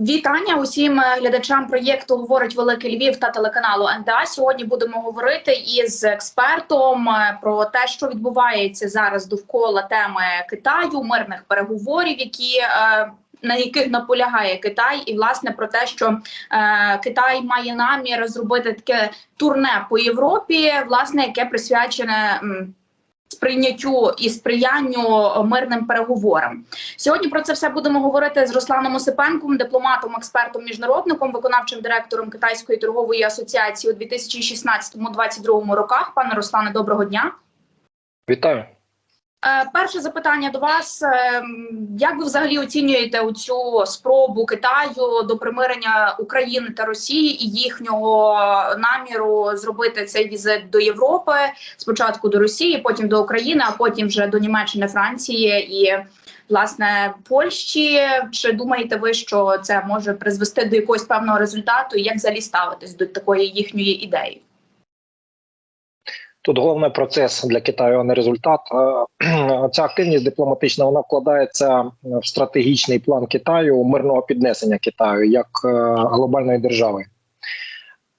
Вітання усім е, глядачам проєкту говорить Великий Львів та телеканалу НТА. Сьогодні будемо говорити із експертом е, про те, що відбувається зараз довкола теми Китаю, мирних переговорів, які е, на яких наполягає Китай, і власне про те, що е, Китай має намір зробити таке турне по Європі, власне, яке присвячене. Сприйняттю і сприянню мирним переговорам Сьогодні про це все будемо говорити з Русланом Осипенком, дипломатом, експертом, міжнародником, виконавчим директором Китайської торгової асоціації у 2016-2022 роках. Пане Руслане, доброго дня. Вітаю. Е, перше запитання до вас: Е, як ви взагалі оцінюєте цю спробу Китаю до примирення України та Росії і їхнього наміру зробити цей візит до Європи? Спочатку до Росії, потім до України, а потім вже до Німеччини, Франції і власне Польщі? Чи думаєте ви, що це може призвести до якогось певного результату? І як взагалі ставитись до такої їхньої ідеї? Тут головний процес для Китаю, а не результат. Ця активність дипломатична вона вкладається в стратегічний план Китаю мирного піднесення Китаю як е, глобальної держави.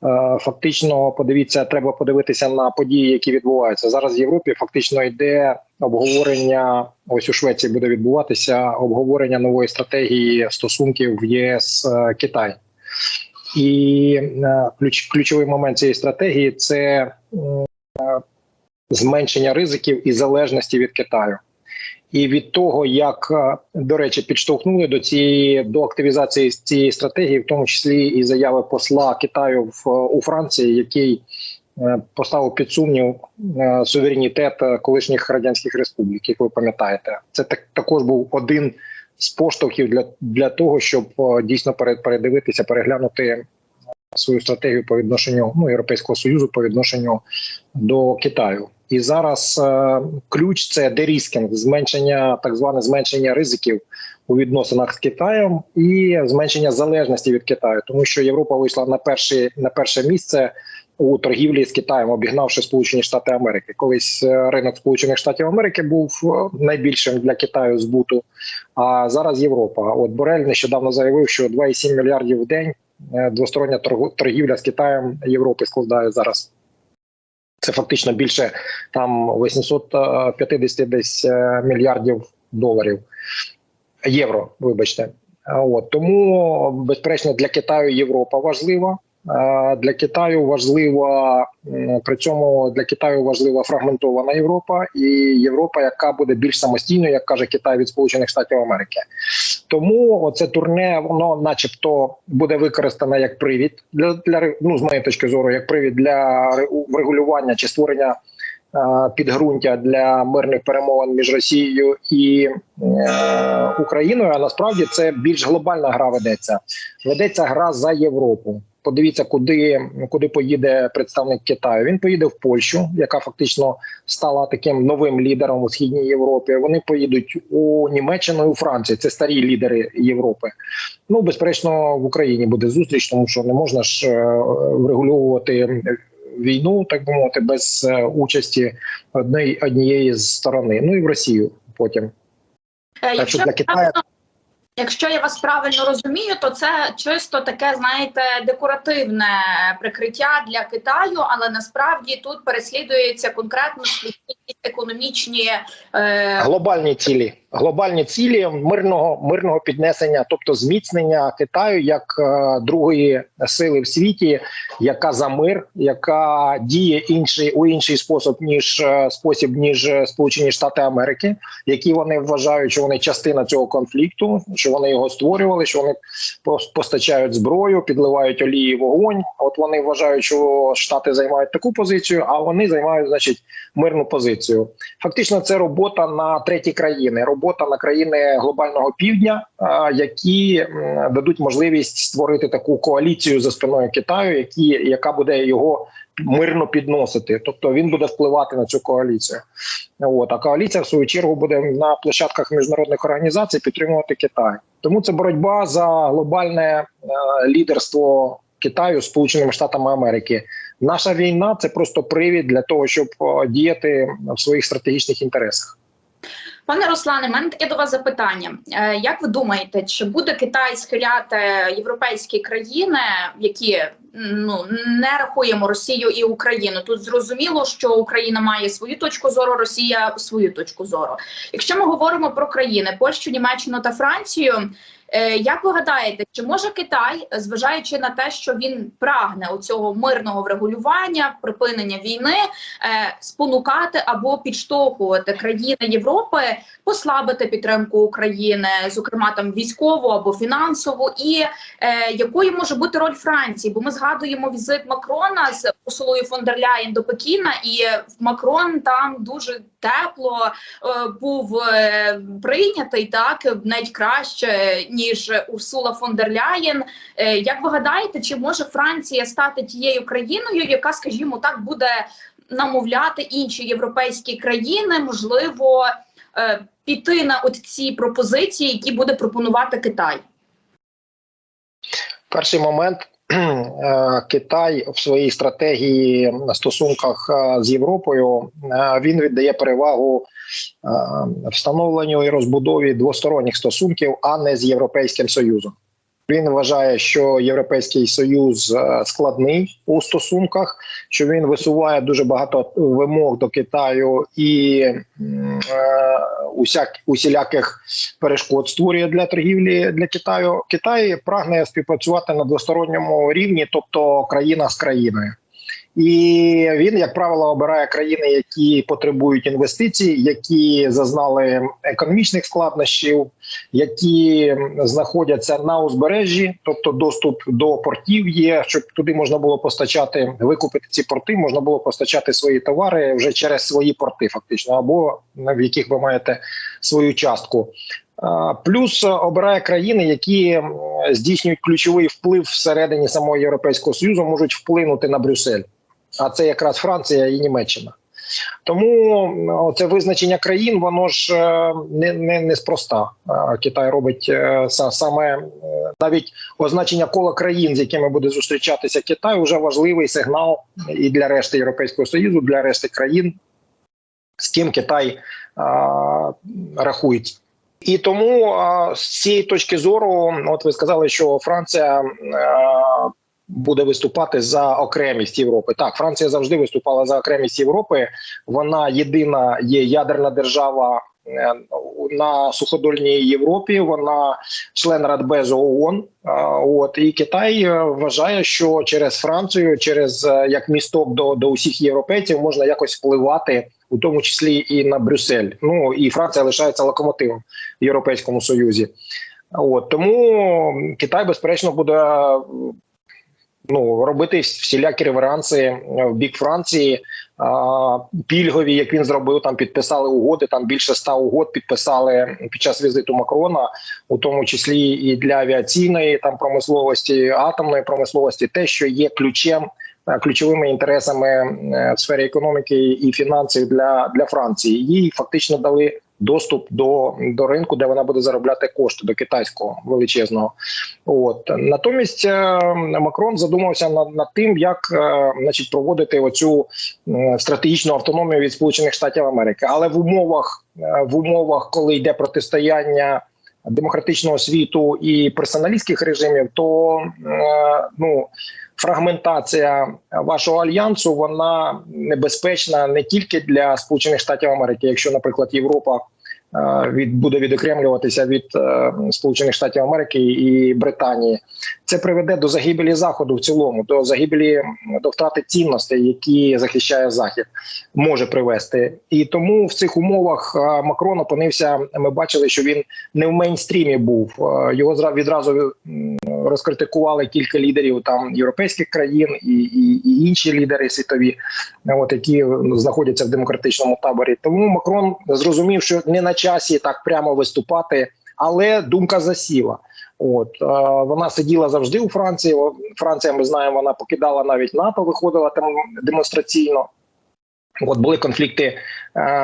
Е, Фактично, подивіться, треба подивитися на події, які відбуваються зараз. В Європі фактично йде обговорення. Ось у Швеції буде відбуватися обговорення нової стратегії стосунків в ЄС е, Китай. І ключ, ключовий момент цієї стратегії це зменшення ризиків і залежності від Китаю. І від того, як е, до речі, підштовхнули до цієї до активізації цієї стратегії, в тому числі і заяви посла Китаю в у Франції, який е, поставив під сумнів е, суверенітет е, колишніх радянських республік, як ви пам'ятаєте, це так також був один з поштовхів для, для того, щоб е, дійсно передивитися, переглянути свою стратегію по відношенню ну європейського союзу по відношенню до Китаю. І зараз е, ключ це деріскінг, зменшення так зване зменшення ризиків у відносинах з Китаєм і зменшення залежності від Китаю, тому що Європа вийшла на перше на перше місце у торгівлі з Китаєм, обігнавши Сполучені Штати Америки. Колись е, ринок Сполучених Штатів Америки був е, найбільшим для Китаю збуту. А зараз Європа. От Борель нещодавно заявив, що 2,7 мільярдів в день двостороння торгу- торгівля з Китаєм Європи складає зараз. Це фактично більше там 850 десь е, мільярдів доларів євро. Вибачте, от тому безперечно для Китаю Європа важлива. Е, Для Китаю важлива при цьому для Китаю важлива фрагментована Європа і Європа, яка буде більш самостійною, як каже Китай від Сполучених Штатів Америки. Тому це турне, воно, начебто, буде використане як привід для для ну, з моєї точки зору, як привід для ре- врегулювання чи створення е, підґрунтя для мирних перемовин між Росією і е, Україною. А насправді це більш глобальна гра ведеться. Ведеться гра за Європу. Подивіться, куди куди поїде представник Китаю. Він поїде в Польщу, яка фактично стала таким новим лідером у східній Європі. Вони поїдуть у Німеччину і у Францію. Це старі лідери Європи. Ну безперечно, в Україні буде зустріч, тому що не можна ж е, врегульовувати війну, так би мовити, без е, участі однієї однієї з сторони. Ну і в Росію потім. Е, Так що для Китаю Якщо я вас правильно розумію, то це чисто таке, знаєте, декоративне прикриття для Китаю, але насправді тут переслідується конкретно економічні е, глобальні цілі, глобальні цілі мирного мирного піднесення, тобто зміцнення Китаю як е, другої сили в світі, яка за мир, яка діє інший у інший спосіб ніж е, спосіб, ніж е, Сполучені Штати Америки, які вони вважають, що вони частина цього конфлікту, що вони його створювали, що вони постачають зброю, підливають олії вогонь. От вони вважають, що Штати займають таку позицію, а вони займають, значить, мирну позицію. Фактично, це робота на треті країни, робота на країни глобального півдня, які дадуть можливість створити таку коаліцію за спиною Китаю, які яка буде його мирно підносити. Тобто він буде впливати на цю коаліцію. От а коаліція в свою чергу буде на площадках міжнародних організацій підтримувати Китай. Тому це боротьба за глобальне е, лідерство Китаю Сполученими Штатами Америки. Наша війна це просто привід для того, щоб е, діяти в своїх стратегічних інтересах. Пане Руслане, в мене таке до вас запитання. Е, Як ви думаєте, чи буде Китай схиляти європейські країни, які ну не рахуємо Росію і Україну? Тут зрозуміло, що Україна має свою точку зору, Росія свою точку зору. Якщо ми говоримо про країни Польщу, Німеччину та Францію. Е, Як ви гадаєте, чи може Китай, зважаючи на те, що він прагне оцього мирного врегулювання, припинення війни, е, спонукати або підштовхувати країни Європи послабити підтримку України, зокрема там військову або фінансову, і е, якою може бути роль Франції? Бо ми згадуємо візит Макрона з посолою фон дер Ляєн до Пекіна, і Макрон там дуже тепло е, був е, прийнятий так навіть краще ніж Урсула фон дер Ляєн. Е, як ви гадаєте, чи може Франція стати тією країною, яка, скажімо так, буде намовляти інші європейські країни, можливо, е, піти на от ці пропозиції, які буде пропонувати Китай? Перший момент Китай в своїй стратегії на стосунках е, з Європою е, він віддає перевагу е, встановленню і розбудові двосторонніх стосунків, а не з Європейським Союзом. Він вважає, що Європейський Союз е, складний у стосунках, що він висуває дуже багато вимог до Китаю і е, усяк, усіляких перешкод створює для торгівлі для Китаю. Китай прагне співпрацювати на двосторонньому рівні, тобто країна з країною. І він, як правило, обирає країни, які потребують інвестицій, які зазнали економічних складнощів, які знаходяться на узбережжі, тобто доступ до портів є, щоб туди можна було постачати, викупити ці порти, можна було постачати свої товари вже через свої порти, фактично, або в яких ви маєте свою частку. Плюс обирає країни, які здійснюють ключовий вплив всередині самого Європейського союзу, можуть вплинути на Брюссель. А це якраз Франція і Німеччина. Тому це визначення країн, воно ж е, не, не, неспроста. Китай робить е, саме е, навіть означення кола країн, з якими буде зустрічатися Китай, вже важливий сигнал і для решти Європейського союзу, для решти країн, з ким Китай а, рахується. І тому а, з цієї точки зору, от ви сказали, що Франція а, буде виступати за окремість Європи. Так, Франція завжди виступала за окремість Європи. Вона єдина є ядерна держава е, на суходольній Європі. Вона член Радбезу ООН. От і Китай е, вважає, що через Францію, через е, як місток до, до усіх європейців, можна якось впливати. У тому числі і на Брюссель. Ну і Франція лишається локомотивом в Європейському Союзі. От тому Китай, безперечно, буде ну робити всілякі реверанси в бік Франції. Пільгові, як він зробив, там підписали угоди. Там більше ста угод підписали під час візиту Макрона, у тому числі і для авіаційної там промисловості, атомної промисловості, те, що є ключем. е, Ключовими інтересами е, в сфері економіки і фінансів для, для Франції їй фактично дали доступ до, до ринку, де вона буде заробляти кошти до китайського величезного. От натомість е, Макрон задумався над, над тим, як е, значить проводити оцю стратегічну автономію від Сполучених Штатів Америки, але в умовах е, в умовах, коли йде протистояння демократичного світу і персоналістських режимів, то е, ну. Фрагментація вашого альянсу вона небезпечна не тільки для Сполучених Штатів Америки, якщо, наприклад, Європа е, від буде відокремлюватися від е, Сполучених Штатів Америки і Британії, це приведе до загибелі заходу в цілому, до загибелі до втрати цінностей, які захищає захід, може привести. І тому в цих умовах Макрон опинився. Ми бачили, що він не в мейнстрімі був. Його відразу розкритикували кілька лідерів там європейських країн і, і, і інші лідери світові, от які ну, знаходяться в демократичному таборі. Тому Макрон зрозумів, що не на часі так прямо виступати, але думка засіла. От е, вона сиділа завжди у Франції. Франція, ми знаємо, вона покидала навіть НАТО, виходила там демонстраційно. От були конфлікти е,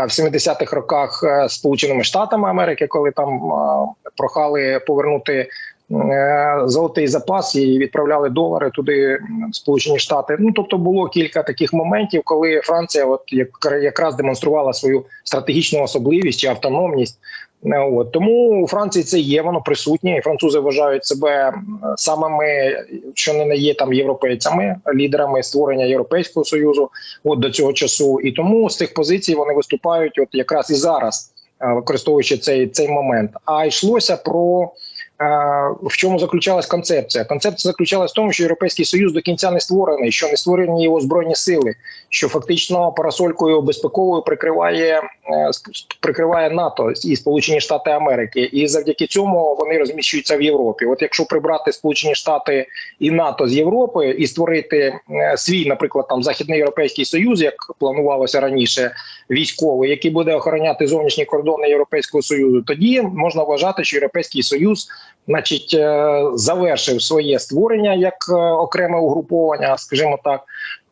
в 70-х роках е, з Сполученими Штатами Америки, коли там е, прохали повернути е, золотий запас і відправляли долари туди в Сполучені Штати. Ну тобто було кілька таких моментів, коли Франція, от як якраз демонструвала свою стратегічну особливість чи автономність. Е, От тому у Франції це є, воно присутнє. І французи вважають себе самими, що не є там європейцями, лідерами створення Європейського союзу. От до цього часу, і тому з цих позицій вони виступають, от якраз і зараз, е, використовуючи цей, цей момент. А йшлося про. В чому заключалась концепція? Концепція заключалась в тому, що європейський союз до кінця не створений, що не створені його збройні сили, що фактично парасолькою безпековою прикриває е, прикриває НАТО і Сполучені Штати Америки, і завдяки цьому вони розміщуються в Європі. От якщо прибрати Сполучені Штати і НАТО з Європи і створити е, свій, наприклад, там західноєвропейський союз, як планувалося раніше, військовий, який буде охороняти зовнішні кордони Європейського союзу, тоді можна вважати, що Європейський союз, значить, е, завершив своє створення як е, окреме угруповання, скажімо так.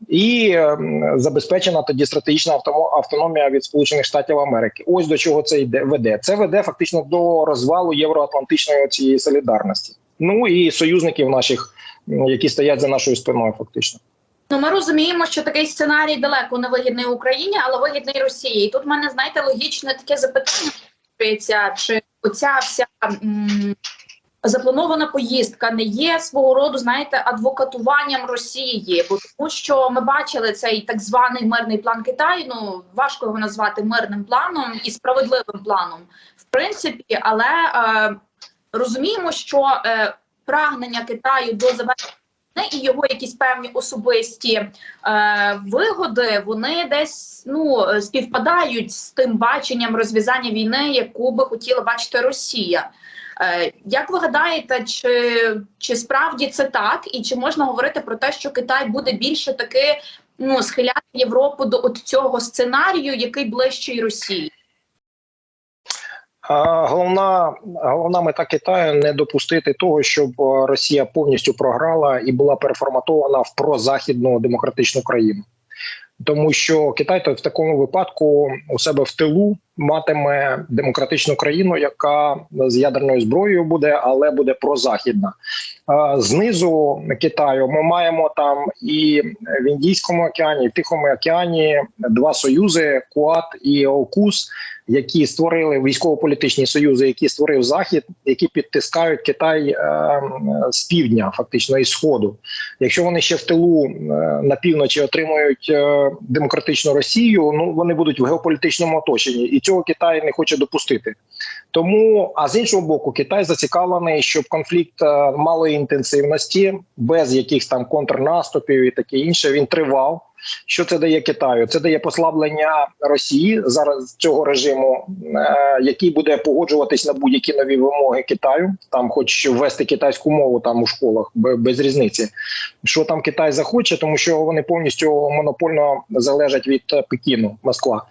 І е, забезпечена тоді стратегічна автономія від Сполучених Штатів Америки. Ось до чого це йде веде. Це веде фактично до розвалу євроатлантичної цієї солідарності. Ну і союзників наших, які стоять за нашою спиною, фактично. Ну, ми розуміємо, що такий сценарій далеко не вигідний Україні, але вигідний Росії. І тут в мене знаєте логічне таке запитання: чи оця вся запланована поїздка не є свого роду, знаєте, адвокатуванням Росії, бо тому, що ми бачили цей так званий мирний план Китаю. Ну важко його назвати мирним планом і справедливим планом, в принципі, але е, розуміємо, що е, прагнення Китаю до завершення і його якісь певні особисті е, вигоди, вони десь ну співпадають з тим баченням розв'язання війни, яку би хотіла бачити Росія. Е, як ви гадаєте, чи, чи справді це так, і чи можна говорити про те, що Китай буде більше таки ну схиляти Європу до от цього сценарію, який ближчий Росії? Головна головна мета Китаю не допустити того, щоб е, Росія повністю програла і була переформатована в прозахідну демократичну країну. Тому що Китай то в такому випадку у себе в тилу матиме демократичну країну, яка з ядерною зброєю буде, але буде прозахідна. Е, Знизу Китаю ми маємо там і в Індійському океані, і в Тихому океані два союзи Куат і ОКУС, які створили військово-політичні союзи, які створив Захід, які підтискають Китай е, з півдня, фактично із сходу. Якщо вони ще в тилу е, на півночі отримують демократичну Росію, ну вони будуть в геополітичному оточенні, і цього Китай не хоче допустити. Тому, а з іншого боку, Китай зацікавлений, щоб конфлікт е, малої інтенсивності, без якихось там контрнаступів і таке інше, він тривав. Що це дає Китаю? Це дає послаблення Росії зараз цього режиму, е, який буде погоджуватись на будь-які нові вимоги Китаю, там хоч ввести китайську мову там у школах без різниці. Що там Китай захоче, тому що вони повністю монопольно залежать від Пекіну, Москва.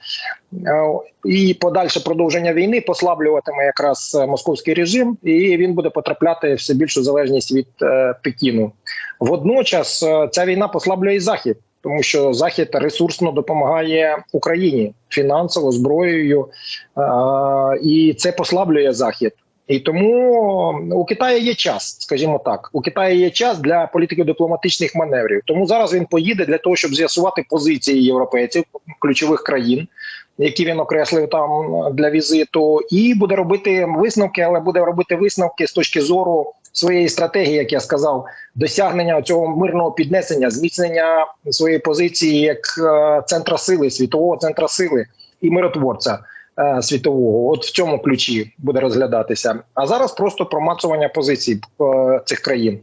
Е, І подальше продовження війни послаблюватиме якраз е, московський режим, і він буде потрапляти все більшу залежність від Пекіну. Водночас ця війна послаблює і захід, тому що захід ресурсно допомагає Україні фінансово зброєю, і це послаблює захід. І тому у Китаї є час, скажімо так. У Китаї є час для політико-дипломатичних маневрів. Тому зараз він поїде для того, щоб з'ясувати позиції європейців ключових країн, які він окреслив там для візиту, і буде робити висновки, але буде робити висновки з точки зору своєї стратегії, як я сказав, досягнення цього мирного піднесення, зміцнення своєї позиції як е, центра сили, світового центра сили і миротворця е, світового. От в цьому ключі буде розглядатися. А зараз просто промацування позицій е, цих країн.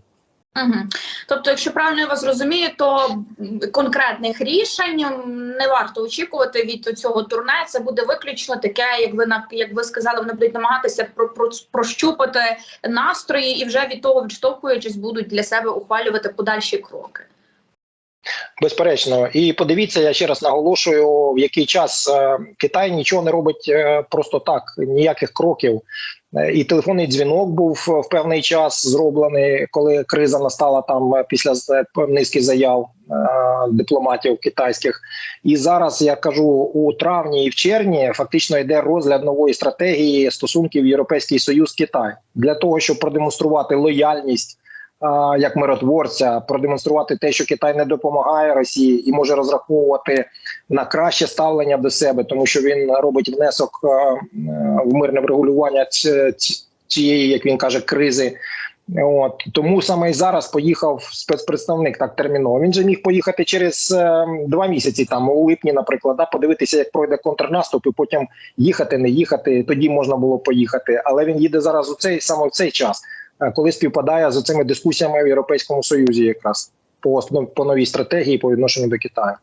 Угу. Тобто, якщо правильно я вас розумію, то конкретних рішень не варто очікувати від цього турне. Це буде виключно таке, як ви як ви сказали, вони будуть намагатися про, про прощупати настрої і вже від того відштовхуючись, будуть для себе ухвалювати подальші кроки. Безперечно, і подивіться, я ще раз наголошую, в який час е, Китай нічого не робить е, просто так, ніяких кроків І телефонний дзвінок був в певний час зроблений, коли криза настала там е, після низки заяв е, дипломатів китайських. І зараз я кажу у травні і в червні фактично йде розгляд нової стратегії стосунків Європейський Союз Китай для того, щоб продемонструвати лояльність. е, Як миротворця продемонструвати те, що Китай не допомагає Росії і може розраховувати на краще ставлення до себе, тому що він робить внесок е, е, в мирне врегулювання ці- ці- цієї, як він каже, кризи. От тому саме і зараз поїхав спецпредставник так терміново. Він же міг поїхати через е, два місяці, там у липні, наприклад, да, подивитися, як пройде контрнаступ, і потім їхати, не їхати. Тоді можна було поїхати. Але він їде зараз у цей саме в цей час, е, коли співпадає з цими дискусіями в Європейському Союзі, якраз по по новій стратегії по відношенню до Китаю.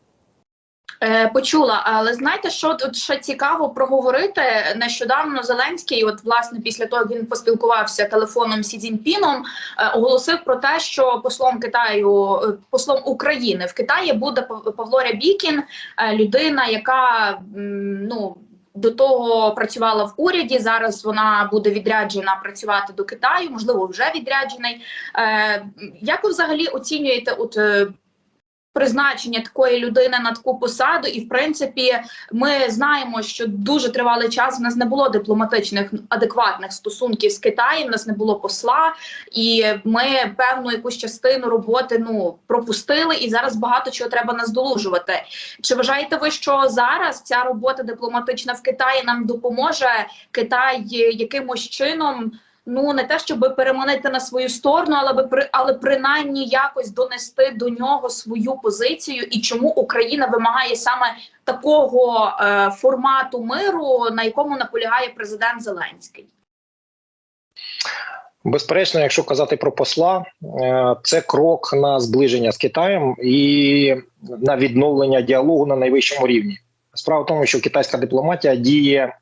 Е, почула, але знаєте, що тут ще цікаво проговорити нещодавно. Зеленський, от власне, після того як він поспілкувався телефоном Сі Цзіньпіном, е, оголосив про те, що послом Китаю, е, послом України в Китаї буде Павло Рябікін, людина, яка ну. До того працювала в уряді. Зараз вона буде відряджена працювати до Китаю, можливо, вже відряджений. Як ви взагалі оцінюєте от призначення такої людини на таку посаду, і в принципі, ми знаємо, що дуже тривалий час в нас не було дипломатичних адекватних стосунків з Китаєм. в нас не було посла, і ми певну якусь частину роботи ну пропустили, і зараз багато чого треба наздолужувати. Чи вважаєте ви, що зараз ця робота дипломатична в Китаї нам допоможе Китай якимось чином? Ну не те, щоб переманити на свою сторону, але би при але принаймні якось донести до нього свою позицію, і чому Україна вимагає саме такого е, формату миру, на якому наполягає президент Зеленський. Безперечно, якщо казати про посла, е, це крок на зближення з Китаєм і на відновлення діалогу на найвищому рівні. Справа в тому, що китайська дипломатія діє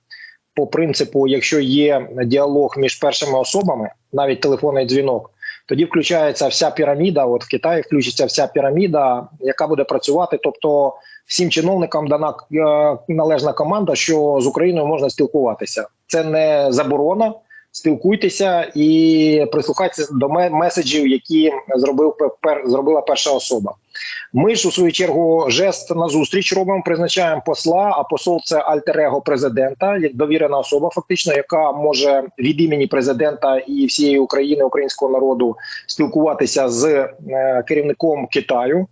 по принципу: якщо є діалог між першими особами, навіть телефонний дзвінок, тоді включається вся піраміда. От в Китаї включиться вся піраміда, яка буде працювати. Тобто, всім чиновникам дана е, належна команда, що з Україною можна спілкуватися. Це не заборона спілкуйтеся і прислухайтеся до ме- меседжів, які зробив зробила перша особа. Ми ж у свою чергу жест на зустріч робимо, призначаємо посла. А посол це альтер-его президента, як довірена особа, фактично, яка може від імені президента і всієї України, українського народу спілкуватися з е, керівником Китаю.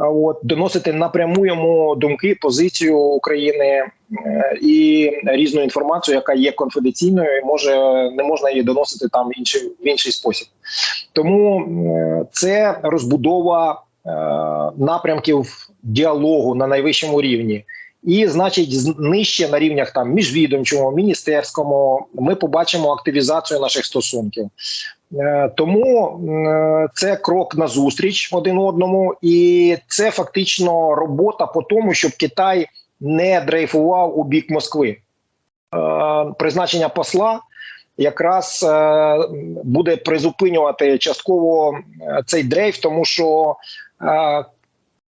От доносити напряму йому думки, позицію України е, і різну інформацію, яка є конфіденційною, і може не можна її доносити там в інший в інший спосіб. Тому е, це розбудова напрямків діалогу на найвищому рівні. І, значить, нижче на рівнях там міжвідомчому, міністерському, ми побачимо активізацію наших стосунків. Е, Тому е, це крок на зустріч один одному, і це фактично робота по тому, щоб Китай не дрейфував у бік Москви. Е, Призначення посла якраз е, буде призупинювати частково е, цей дрейф, тому що е,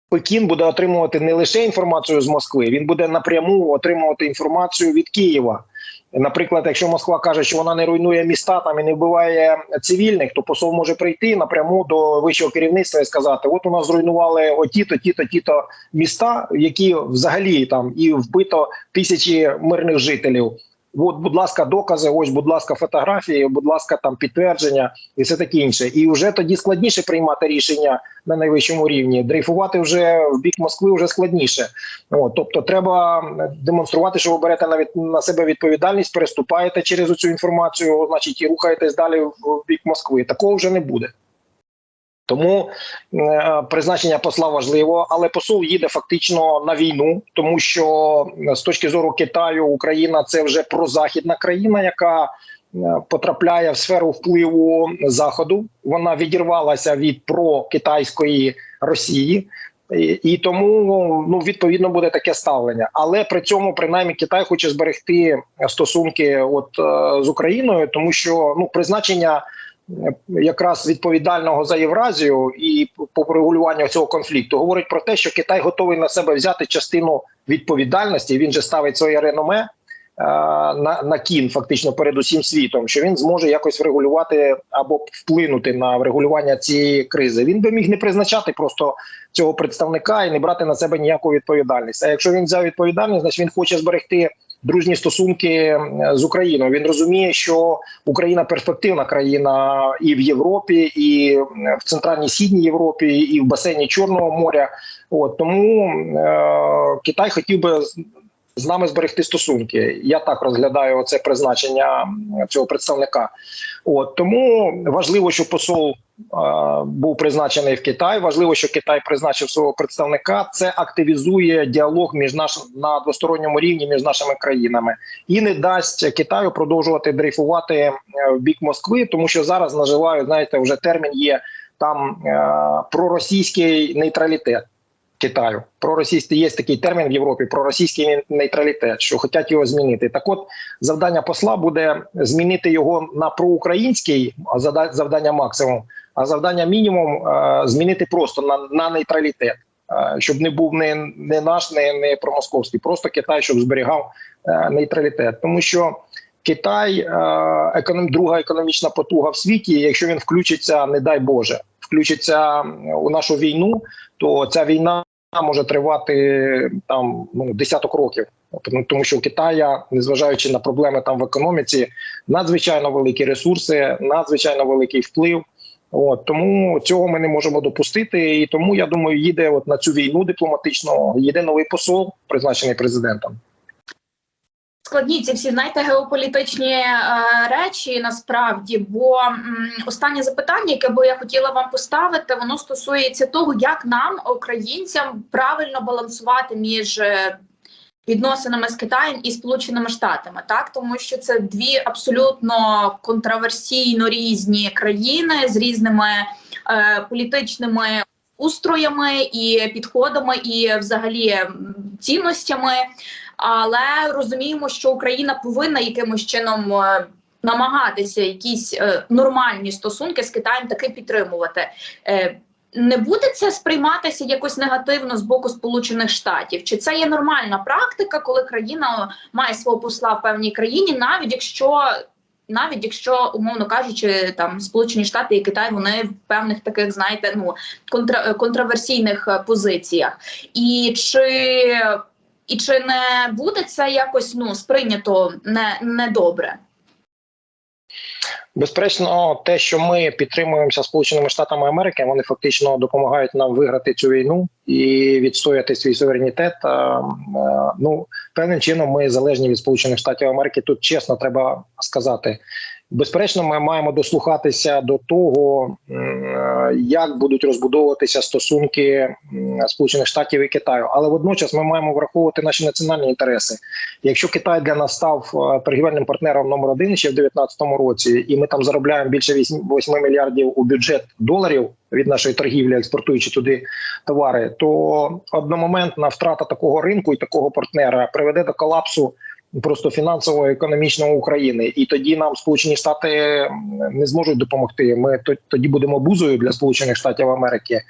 Пекін буде отримувати не лише інформацію з Москви, він буде напряму отримувати інформацію від Києва. Наприклад, якщо Москва каже, що вона не руйнує міста там і не вбиває цивільних, то посол може прийти напряму до вищого керівництва і сказати: от у нас зруйнували оті-то, ті-то, ті-то міста, які взагалі там і вбито тисячі мирних жителів. От, будь ласка, докази, ось, будь ласка, фотографії, будь ласка, там підтвердження і все таке інше. І вже тоді складніше приймати рішення на найвищому рівні. Дрейфувати вже в бік Москви вже складніше. От, тобто, треба демонструвати, що ви берете навіть на себе відповідальність, переступаєте через цю інформацію, значить, і рухаєтесь далі в бік Москви. Такого вже не буде. Тому е, призначення посла важливо, але посол їде фактично на війну, тому що е, з точки зору Китаю Україна це вже прозахідна країна, яка е, потрапляє в сферу впливу заходу. Вона відірвалася від прокитайської Росії. І, тому ну відповідно буде таке ставлення, але при цьому принаймні Китай хоче зберегти стосунки от з Україною, тому що ну призначення якраз відповідального за Євразію і по регулюванню цього конфлікту говорить про те, що Китай готовий на себе взяти частину відповідальності. Він же ставить своє реноме на, на кін, фактично перед усім світом, що він зможе якось врегулювати або вплинути на врегулювання цієї кризи. Він би міг не призначати просто цього представника і не брати на себе ніяку відповідальність. А якщо він взяв відповідальність, значить він хоче зберегти дружні стосунки е, з Україною. Він розуміє, що Україна перспективна країна і в Європі, і в центральній східній Європі, і в басейні Чорного моря. От тому е, Китай хотів би з- нами зберегти стосунки. Я так розглядаю це призначення цього представника. От тому важливо, що посол е, був призначений в Китай. Важливо, що Китай призначив свого представника. Це активізує діалог між наш на двосторонньому рівні між нашими країнами і не дасть Китаю продовжувати дрейфувати е, в бік Москви, тому що зараз наживають, знаєте, вже термін є там е, проросійський нейтралітет. Китаю проросійський є такий термін в Європі проросійський нейтралітет, що хочуть його змінити. Так, от завдання посла буде змінити його на проукраїнський а завдання максимум, а завдання мінімум е, змінити просто на, на нейтралітет, е, щоб не був не, не наш, не, не промосковський, просто Китай, щоб зберігав е, нейтралітет, тому що. Китай економ, друга економічна потуга в світі. Якщо він включиться, не дай Боже, включиться у нашу війну, то ця війна може тривати там ну десяток років. Тому- Тому що у Китая, незважаючи на проблеми там в економіці, надзвичайно великі ресурси, надзвичайно великий вплив. От тому цього ми не можемо допустити. І тому я думаю, їде от на цю війну дипломатично. Їде новий посол, призначений президентом. Складні ці всі знаєте геополітичні е, речі насправді. Бо м, останнє запитання, яке би я хотіла вам поставити, воно стосується того, як нам, українцям, правильно балансувати між. е, Відносинами з Китаєм і Сполученими Штатами, так тому що це дві абсолютно контроверсійно різні країни з різними е, політичними устроями і підходами, і взагалі цінностями але розуміємо, що Україна повинна якимось чином е, намагатися якісь е, нормальні стосунки з Китаєм таки підтримувати. Е, не буде це сприйматися якось негативно з боку Сполучених Штатів? Чи це є нормальна практика, коли країна має свого посла в певній країні, навіть якщо навіть якщо, умовно кажучи, там Сполучені Штати і Китай вони в певних таких, знаєте, ну контра, контроверсійних е, позиціях, і чи і чи не буде це якось ну сприйнято не недобре? Безперечно, те, що ми підтримуємося Сполученими Штатами Америки, вони фактично допомагають нам виграти цю війну і відстояти свій суверенітет. А, а, Ну певним чином ми залежні від Сполучених Штатів Америки. Тут чесно треба сказати. Безперечно, ми маємо дослухатися до того, як будуть розбудовуватися стосунки Сполучених Штатів і Китаю, але водночас ми маємо враховувати наші національні інтереси. Якщо Китай для нас став е, торгівельним партнером номер один ще в 2019 році, і ми там заробляємо більше 8 8 мільярдів у бюджет доларів від нашої торгівлі, експортуючи туди товари, то одномоментна втрата такого ринку і такого партнера приведе до колапсу просто фінансово-економічного України, і тоді нам Сполучені Штати не зможуть допомогти. Ми то- тоді будемо бузою для Сполучених Штатів Америки.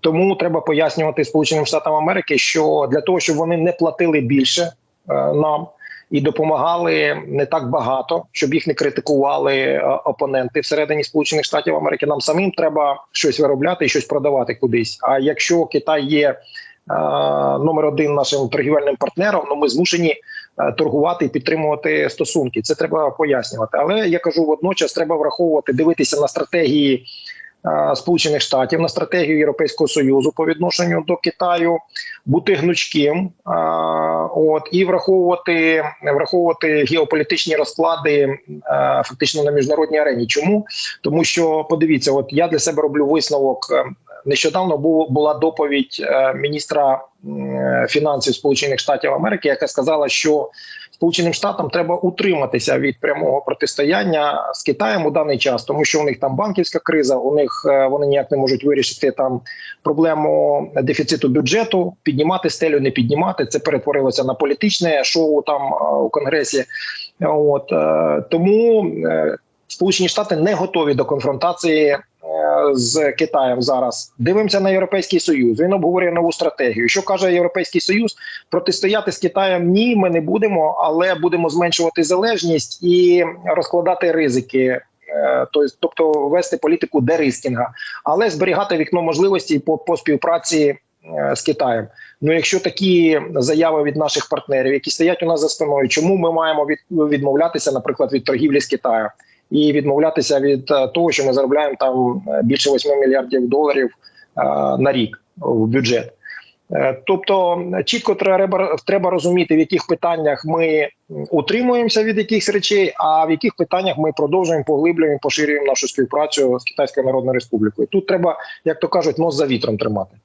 Тому треба пояснювати Сполученим Штатам Америки, що для того, щоб вони не платили більше е, нам і допомагали не так багато, щоб їх не критикували е, опоненти всередині Сполучених Штатів Америки. Нам самим треба щось виробляти і щось продавати кудись. А якщо Китай є е, номер один нашим торгівельним партнером, ну ми змушені торгувати і підтримувати стосунки. Це треба пояснювати. Але я кажу, водночас треба враховувати, дивитися на стратегії. Е, Сполучених Штатів на стратегію Європейського союзу по відношенню до Китаю, бути гнучким, от і враховувати враховувати геополітичні розклади е, фактично на міжнародній арені. Чому тому, що подивіться, от я для себе роблю висновок. е, Нещодавно була доповідь е, міністра фінансів Сполучених Штатів Америки, яка сказала, що Сполученим Штатам треба утриматися від прямого протистояння з Китаєм у даний час, тому що у них там банківська криза, у них е, вони ніяк не можуть вирішити там проблему дефіциту бюджету, піднімати стелю, не піднімати. Це перетворилося на політичне шоу там е, у конгресі. От е, тому Сполучені Штати не готові до конфронтації е, з Китаєм зараз. Дивимося на Європейський Союз. Він обговорює нову стратегію. Що каже Європейський Союз? Протистояти з Китаєм ні, ми не будемо, але будемо зменшувати залежність і розкладати ризики. Е, Тобто вести політику дерискінга, але зберігати вікно можливості по, по співпраці е, з Китаєм. Ну, якщо такі заяви від наших партнерів, які стоять у нас за спиною, чому ми маємо від, відмовлятися, наприклад, від торгівлі з Китаєм і відмовлятися від е, того, що ми заробляємо там е, більше 8 мільярдів доларів е, на рік в бюджет. Тобто чітко треба, треба розуміти, в яких питаннях ми утримуємося від якихось речей, а в яких питаннях ми продовжуємо поглиблюємо, поширюємо нашу співпрацю з Китайською Народною Республікою. Тут треба, як то кажуть, нос за вітром тримати.